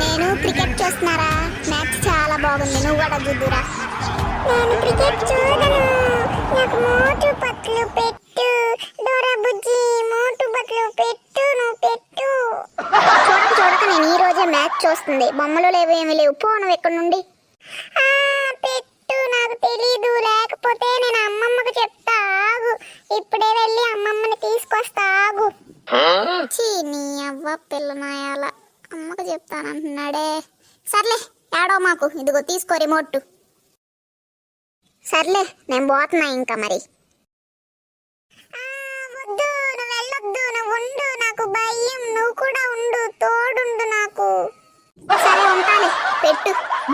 నేను క్రికెట్ చేస్తున్నారా మ్యాచ్ చాలా బాగుంది నువ్వు కూడా చూద్దురా నేను క్రికెట్ చూడగలను రోజే మ్యాచ్ చూస్తుంది? బొమ్మలు లేవు ఏమీ లేవు. పో నువ్వు ఎక్కడి నుండి? ఆ, పెట్టు నాకు తెలీదు. లేకపోతే నేను అమ్మమ్మకు చెప్తా ఆగు. ఇప్పుడే వెళ్ళి అమ్మమ్మని తీసుకొస్తా ఆగు. చీ నీ అవ్వ పిల్లనాయాల. అమ్మకు చెప్తానంటున్నాడే సర్లే ఏడో మాకు. ఇదిగో తీసుకో రిమోట్ సర్లే నేను పోతున్నా ఇంకా మరి.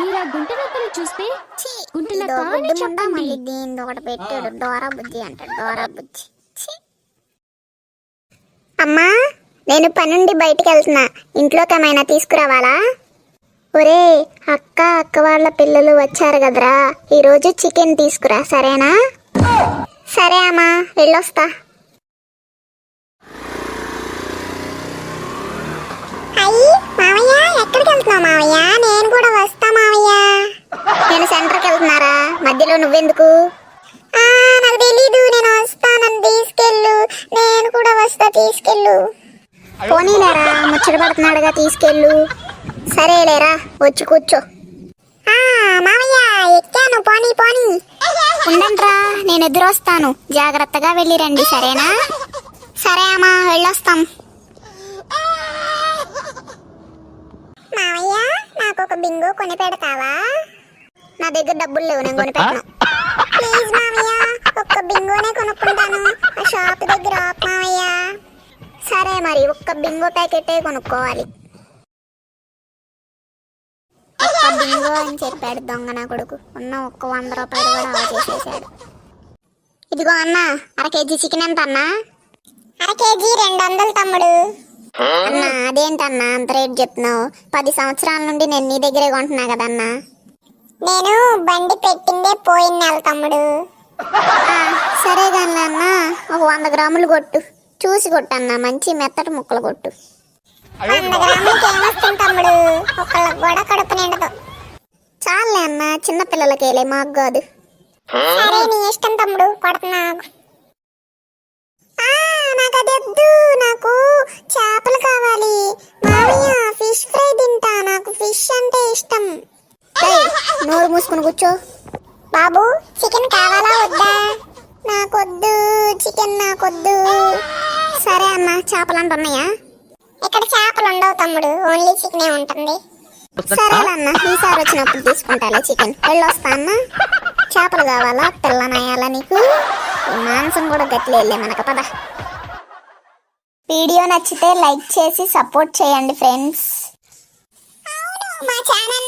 మీరు ఆ గుంట నక్కలు చూస్తే ఛీ, గుంటల ఇదో కాని గుడ్డు ముండా చెప్పండి. దీని ఒకటి పెట్టాడు. డోరా బుజ్జి అంటాడు డోరా బుజ్జి. ఛీ. అమ్మా నేను పనుండి బయటికి వెళ్తున్నా ఇంట్లోకి ఏమైనా తీసుకురావాలా? ఒరే అక్క అక్క వాళ్ళ పిల్లలు వచ్చారు కదరా. ఈరోజు చికెన్ తీసుకురా సరేనా? సరే అమ్మా వెళ్ళొస్తా. అయ్యి మావయ్య ఎక్కడికి వెళ్తున్నావు మావయ్య నేను కూడా వస్తా మావయ్య నేను సెంటర్కి వెళ్తున్నారా? మధ్యలో నువ్వెందుకు? నాకు తెలీదు. నేను వస్తానని తీసుకెళ్ళు. నేను కూడా వస్తా తీసుకెళ్ళు. పోనీలేరా ముచ్చట పడుతున్నాడుగా తీసుకెళ్ళు. సరేలేరా వచ్చి కూర్చో. మామయ్య ఎక్కాను. పోనీ పోనీ. ఉండంట్రా నేను ఎదురొస్తాను. జాగ్రత్తగా వెళ్ళి రండి సరేనా? సరే అమ్మా వెళ్ళొస్తాం. మామయ్య నాకు ఒక బింగో కొని పెడతావా? దగ్గర డబ్బులు లేవు నేను కొని పెట్టను ప్లీజ్ మావయ్య ఒక్క బింగోనే కొనుక్కుంటాను. ఆ షాప్ దగ్గర ఆపు మావయ్య సరే మరి ఒక్క బింగో ప్యాకెటే కొనుక్కోవాలి. ఒక్క బింగో అని చెప్పాడు దొంగ నా కొడుకు. ఉన్న ఒక్క వంద రూపాయలు కూడా అలా చేసేసాడు. ఇదిగో అన్న అర కేజీ చికెన్ ఎంత అన్నా? అర కేజీ రెండు వందలు తమ్ముడు. అన్నా అదేంటన్నా అంత రేట్ చెప్తున్నావు? పది సంవత్సరాల నుండి నేను నీ దగ్గరే కొంటున్నా కదన్నా. నేను బండి పెట్టిందే పోయిన నెల తమ్ముడు సరే కానీ అన్న ఒక వంద గ్రాములు కొట్టు. చూసి కొట్టన్నా మంచి మెత్తటి ముక్కలు కొట్టు. వంద గ్రాములకి ఏమొస్తుంది తమ్ముడు? ఒకళ్ళకి కూడా కడుపు నిండదు. చాలే అన్న చిన్న పిల్లలకేలే మాకు కాదు. సరే నీ ఇష్టం తమ్ముడు కొడుతున్నా. ఆ, నాకు అది వద్దు నాకు చేపలు బాబు చికెన్ కావాలా వద్దా? నాకొద్దు చికెన్ నాకొద్దు. సరే అన్న చేపలు అంటున్నాయా ఇక్కడ చేపలు ఉండవు తమ్ముడు ఓన్లీ చికెనే ఉంటుంది. సరే అన్న ఈసారి వచ్చినప్పుడు తీసుకుంటాలే చికెన్. వెళ్ళొస్తా అన్న. చేపలు కావాలా పిల్లనయ్యాలా నీకు? మాంసం కూడా గట్టిలో వెళ్ళే మనకు పద. వీడియో నచ్చితే లైక్ చేసి సపోర్ట్ చేయండి ఫ్రెండ్స్. మా ఛానల్